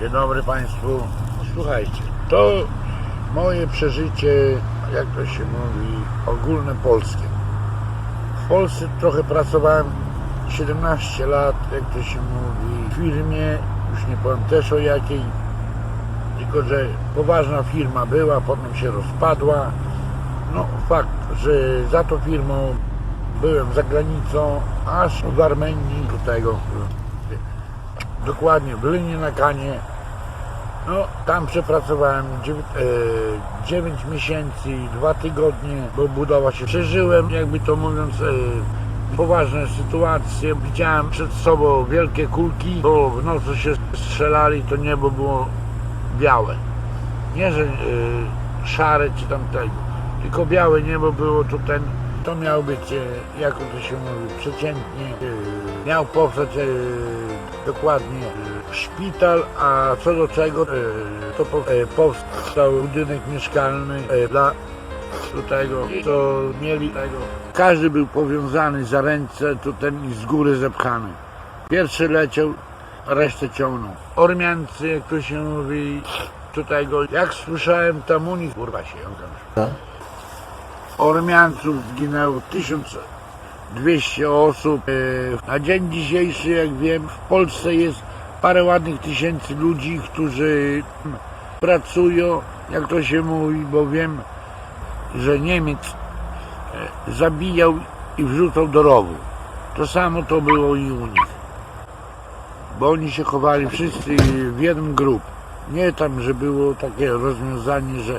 Dzień dobry Państwu. Słuchajcie, to moje przeżycie, jak to się mówi, ogólne polskie. W Polsce trochę pracowałem 17 lat, jak to się mówi, w firmie, już nie powiem też o jakiej, tylko że poważna firma była, potem się rozpadła. No fakt, że za tą firmą byłem za granicą, aż w Armenii do tego, dokładnie w Lynie na Kanie. No, tam przepracowałem 9 miesięcy i 2 tygodnie, bo budowa się przeżyłem, jakby to mówiąc, e, poważne sytuacje. Widziałem przed sobą wielkie kulki, bo w nocy się strzelali, to niebo było białe. Nie, że e, szare czy tam tego, tylko białe niebo było to ten, to miał być, e, jak to się mówi, przeciętnie, miał powstać e, dokładnie e, szpital, a co do czego to po- powstał budynek mieszkalny dla tego, co mieli tego. Każdy był powiązany za ręce, to ten i z góry zepchany. Pierwszy leciał, resztę ciągnął. Ormiancy, jak to się mówi, do tego, jak słyszałem tam u nich, kurwa się ją Ormianców zginęło 1200 osób. E, Na dzień dzisiejszy, jak wiem, w Polsce jest parę ładnych tysięcy ludzi, którzy pracują, jak to się mówi, bo wiem, że Niemiec e, zabijał i wrzucał do rowu. To samo to było i u nich. Bo oni się chowali wszyscy w jeden grup. Nie tam, że było takie rozwiązanie, że